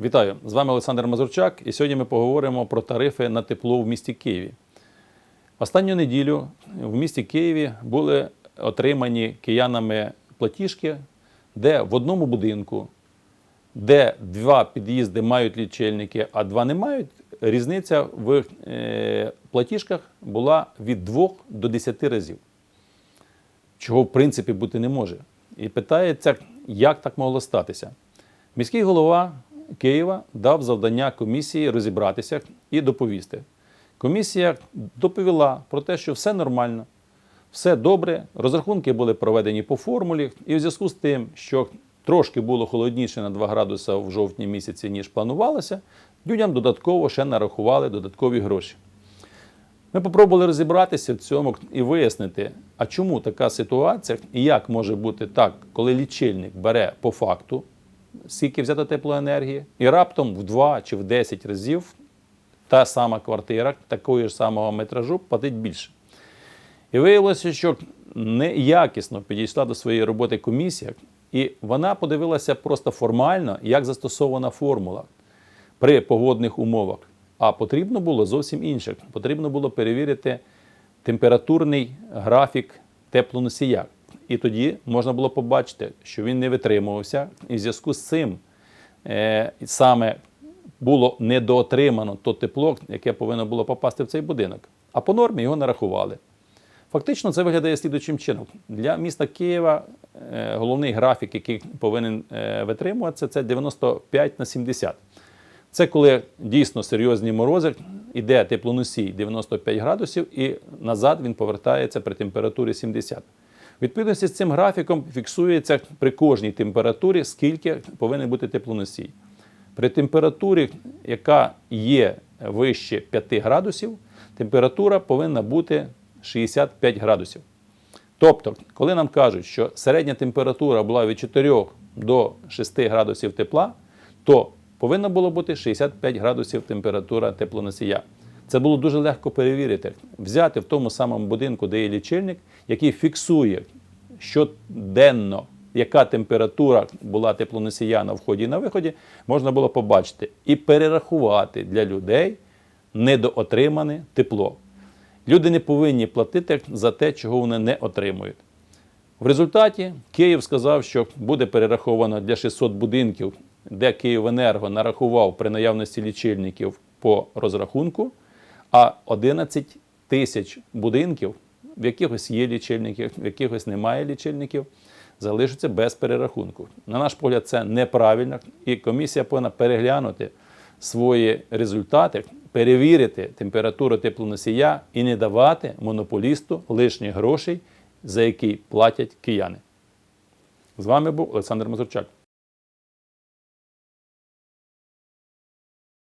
Вітаю! З вами Олександр Мазурчак, і сьогодні ми поговоримо про тарифи на тепло в місті Києві. Останню неділю в місті Києві були отримані киянами платіжки, де в одному будинку, де два під'їзди мають лічильники, а два не мають, різниця в е, платіжках була від 2 до 10 разів чого в принципі бути не може. І питається, як так могло статися. Міський голова Києва дав завдання комісії розібратися і доповісти. Комісія доповіла про те, що все нормально, все добре, розрахунки були проведені по формулі, і в зв'язку з тим, що трошки було холодніше на 2 градуси в жовтні місяці, ніж планувалося, людям додатково ще нарахували додаткові гроші. Ми попробували розібратися в цьому і вияснити, а чому така ситуація, і як може бути так, коли лічильник бере по факту, скільки взято теплоенергії, і раптом в 2 чи в 10 разів та сама квартира такої ж самого метражу платить більше. І виявилося, що неякісно підійшла до своєї роботи комісія, і вона подивилася просто формально, як застосована формула при погодних умовах. А потрібно було зовсім інше. Потрібно було перевірити температурний графік теплоносія. І тоді можна було побачити, що він не витримувався, і в зв'язку з цим е, саме було недоотримано то тепло, яке повинно було попасти в цей будинок. А по нормі його нарахували. Фактично, це виглядає слідуючим чином. Для міста Києва е, головний графік, який повинен е, витримуватися, це 95 на 70. Це коли дійсно серйозні морози, іде теплоносій 95 градусів, і назад він повертається при температурі 70. Відповідності з цим графіком фіксується при кожній температурі, скільки повинен бути теплоносій. При температурі, яка є вище 5 градусів, температура повинна бути 65 градусів. Тобто, коли нам кажуть, що середня температура була від 4 до 6 градусів тепла, то повинна було бути 65 градусів температура теплоносія. Це було дуже легко перевірити. Взяти в тому самому будинку, де є лічильник, який фіксує щоденно, яка температура була теплоносія на вході і на виході, можна було побачити і перерахувати для людей недоотримане тепло. Люди не повинні платити за те, чого вони не отримують. В результаті Київ сказав, що буде перераховано для 600 будинків, де Київенерго нарахував при наявності лічильників по розрахунку, а 11 тисяч будинків, в якихось є лічильники, в якихось немає лічильників, залишаться без перерахунку. На наш погляд, це неправильно, і комісія повинна переглянути свої результати, перевірити температуру теплоносія і не давати монополісту лишніх грошей, за які платять кияни. З вами був Олександр Мазурчак.